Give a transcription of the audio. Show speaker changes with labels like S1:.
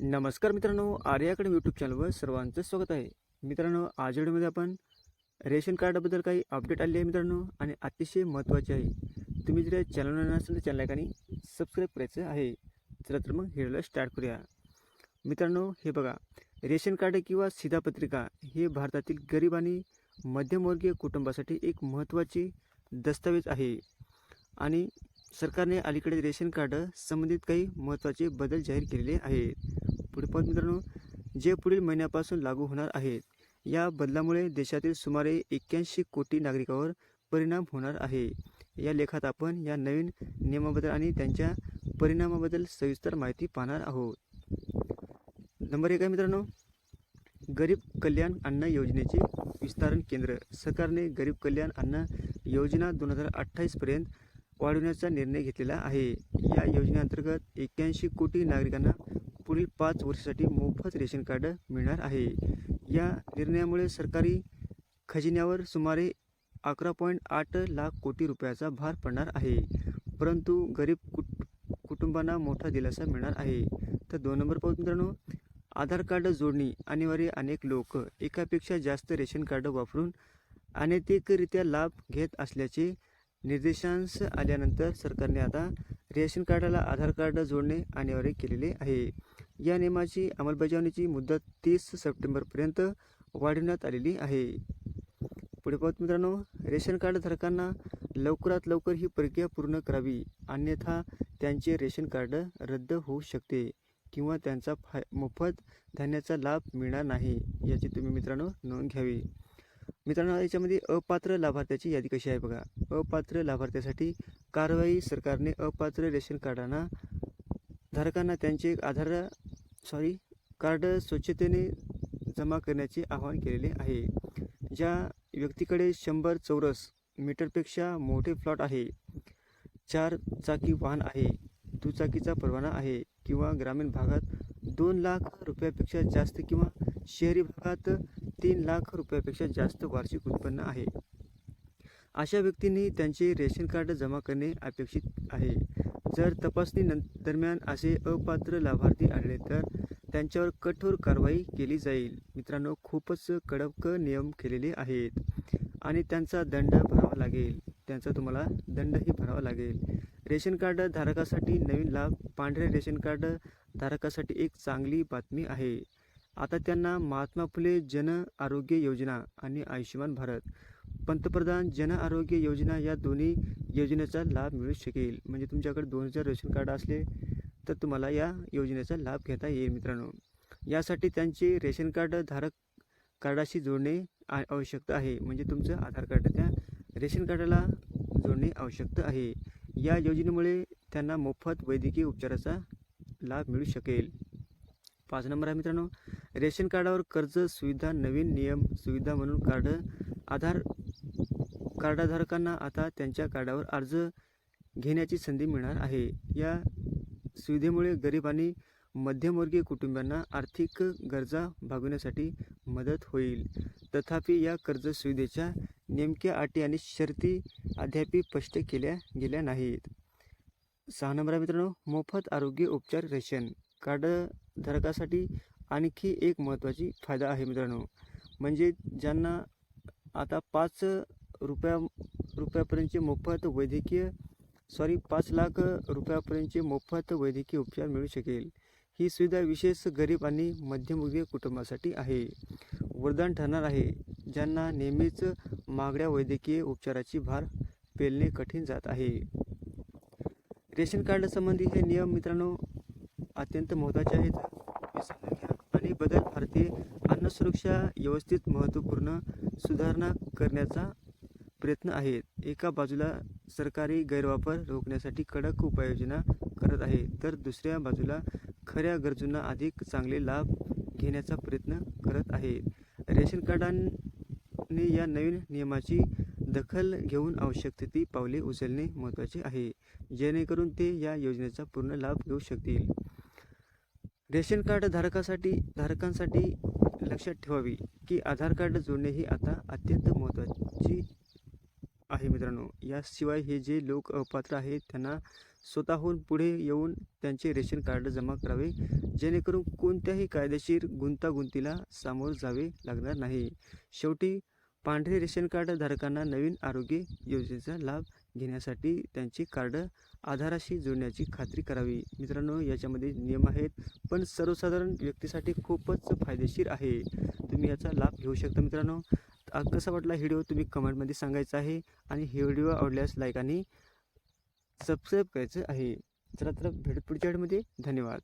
S1: नमस्कार मित्रांनो आर्याकडे यूट्यूब चॅनलवर सर्वांचं स्वागत आहे. मित्रांनो आज व्हिडिओमध्ये आपण रेशन कार्डाबद्दल काही अपडेट आले आहे मित्रांनो आणि अतिशय महत्त्वाचे आहे. तुम्ही जर चॅनल नसेल तर चॅनल आणि सबस्क्राईब करायचं आहे. चला तर मग व्हिडिओला स्टार्ट करूया. मित्रांनो हे बघा रेशन कार्ड किंवा सीधापत्रिका हे भारतातील गरीब आणि मध्यमवर्गीय कुटुंबासाठी एक महत्त्वाची दस्तावेज आहे. आणि सरकारने अलीकडे रेशन कार्ड संबंधित काही महत्त्वाचे बदल जाहीर केलेले आहेत. पुढे पण मित्रांनो जे पुढील महिन्यापासून लागू होणार आहेत या बदलामुळे देशातील सुमारे एक्क्याऐंशी कोटी नागरिकांवर परिणाम होणार आहे. या लेखात आपण या नवीन नियमाबद्दल आणि त्यांच्या परिणामाबद्दल सविस्तर माहिती पाहणार आहोत. नंबर एक आहे मित्रांनो गरीब कल्याण अन्न योजनेचे विस्तारण केंद्र. सरकारने गरीब कल्याण अन्न योजना दोन हजार अठ्ठावीसपर्यंत वाढवण्याचा निर्णय घेतलेला आहे. या योजनेअंतर्गत एक्क्याऐंशी कोटी नागरिकांना पुढील पाच वर्षासाठी मोफत रेशन कार्ड मिळणार आहे. या निर्णयामुळे सरकारी खजिन्यावर सुमारे अकरा पॉईंट आठ लाख कोटी रुपयाचा भार पडणार आहे. परंतु गरीब कुट कुटुंबांना मोठा दिलासा मिळणार आहे. तर दोन नंबर पाहू मित्रांनो आधार कार्ड जोडणी अनिवार्य अनेक लोक एकापेक्षा जास्त रेशन कार्ड वापरून अनैतिकरित्या लाभ घेत असल्याचे निर्देशांश आल्यानंतर सरकारने आता रेशन कार्डाला आधार कार्ड जोडणे अनिवार्य केलेले आहे. या नियमाची अंमलबजावणीची मुदत तीस सप्टेंबरपर्यंत वाढवण्यात आलेली आहे. पुढे पाहत मित्रांनो रेशन कार्ड धारकांना लवकरात लवकर ही प्रक्रिया पूर्ण करावी. अन्यथा त्यांचे रेशन कार्ड रद्द होऊ शकते किंवा त्यांचा फाय मोफत धान्याचा लाभ मिळणार नाही. याची तुम्ही मित्रांनो नोंद घ्यावी. मित्रांनो याच्यामध्ये अपात्र लाभार्थ्याची यादी कशी आहे बघा. अपात्र लाभार्थ्यासाठी कारवाई सरकारने अपात्र रेशन कार्डांना धारकांना त्यांचे आधार सॉरी कार्ड स्वच्छतेने जमा करण्याचे आवाहन केलेले आहे. ज्या व्यक्तीकडे शंभर चौरस मीटरपेक्षा मोठे प्लॉट आहे चार चाकी वाहन आहे दुचाकीचा परवाना आहे किंवा ग्रामीण भागात दोन लाख रुपयापेक्षा जास्त किंवा शहरी भागात तीन लाख रुपयापेक्षा जास्त वार्षिक उत्पन्न आहे. अशा व्यक्तींनी त्यांचे रेशन कार्ड जमा करणे अपेक्षित आहे. जर तपासणी नं दरम्यान असे अपात्र लाभार्थी आढळले तर त्यांच्यावर कठोर कारवाई केली जाईल. मित्रांनो खूपच कडक नियम केलेले आहेत आणि त्यांचा दंड भरावा लागेल. त्यांचा तुम्हाला दंडही भरावा लागेल. रेशन कार्ड धारकासाठी नवीन लाभ पांढरे रेशन कार्ड धारकासाठी एक चांगली बातमी आहे. आता त्यांना महात्मा फुले जन आरोग्य योजना आणि आयुष्यमान भारत पंतप्रधान जन आरोग्य योजना या दोन्ही योजनेचा लाभ मिळू शकेल. म्हणजे तुमच्याकडे दोन हजार रेशन कार्ड असले तर तुम्हाला या योजनेचा लाभ घेता येईल मित्रांनो. यासाठी त्यांचे रेशन कार्ड धारक कार्डाशी जोडणे आ- आवश्यक आहे. म्हणजे तुमचं आधार कार्ड त्या रेशन कार्डाला जोडणे आवश्यक आहे. या योजनेमुळे त्यांना मोफत वैद्यकीय उपचाराचा लाभ मिळू शकेल. पाच नंबर आहे मित्रांनो. रेशन कार्डावर कर्ज सुविधा नवीन नियम सुविधा म्हणून कार्ड आधार कार्डधारकांना आता त्यांच्या कार्डावर अर्ज घेण्याची संधी मिळणार आहे. या सुविधेमुळे गरीब आणि मध्यमवर्गीय कुटुंबांना आर्थिक गरजा भागवण्यासाठी मदत होईल. तथापि या कर्ज सुविधेच्या नेमक्या अटी आणि शर्ती अद्याप स्पष्ट केल्या गेल्या नाहीत. सहा नंबर मित्रांनो मोफत आरोग्य उपचार रेशन. कार्ड धारकासाठी आणखी एक महत्त्वाची फायदा आहे मित्रांनो. म्हणजे ज्यांना आता पाच रुपया रुपयापर्यंतचे मोफत वैद्यकीय सॉरी पाच लाख रुपयापर्यंतचे मोफत वैद्यकीय उपचार मिळू शकेल. ही सुविधा विशेष गरीब आणि मध्यमवर्गीय कुटुंबासाठी आहे. वरदान ठरणार आहे ज्यांना नेहमीच महागड्या वैद्यकीय उपचाराची भार पेलणे कठीण जात आहे. रेशन कार्डसंबंधी हे नियम मित्रांनो अत्यंत महत्त्वाचे आहेत. हे समजून घ्या आणि बदल भारतीय अन्नसुरक्षा व्यवस्थित महत्त्वपूर्ण सुधारणा करण्याचा प्रयत्न आहेत. एका बाजूला सरकारी गैरवापर रोखण्यासाठी कडक उपाययोजना करत आहे तर दुसऱ्या बाजूला खऱ्या गरजूंना अधिक चांगले लाभ घेण्याचा प्रयत्न करत आहे. रेशन कार्डांनी या नवीन नियमाची दखल घेऊन आवश्यक ती पावले उचलणे महत्त्वाचे आहे. जेणेकरून ते या योजनेचा पूर्ण लाभ घेऊ शकतील. रेशन कार्ड धारकासाठी धारकांसाठी लक्षात ठेवावी की आधार कार्ड जोडणे ही आता अत्यंत महत्त्वाची आहे मित्रांनो. याशिवाय हे जे लोक अपात्र आहेत त्यांना स्वतःहून पुढे येऊन त्यांचे रेशन कार्ड जमा करावे जेणेकरून कोणत्याही कायदेशीर गुंतागुंतीला सामोर जावे लागणार नाही. शेवटी पांढरे रेशन कार्ड धारकांना नवीन आरोग्य योजनेचा लाभ घेण्यासाठी त्यांचे कार्ड आधाराशी जोडण्याची खात्री करावी. मित्रांनो याच्यामध्ये नियम आहेत पण सर्वसाधारण व्यक्तीसाठी खूपच फायदेशीर आहे. तुम्ही याचा लाभ घेऊ शकता मित्रांनो. कसा वाटला व्हिडिओ तुम्ही कमेंटमध्ये सांगायचा आहे आणि हे व्हिडिओ आवडल्यास लाईक आणि सबस्क्राईब करायचं आहे. चला तर भेट पुढच्या व्हिडिओमध्ये. धन्यवाद.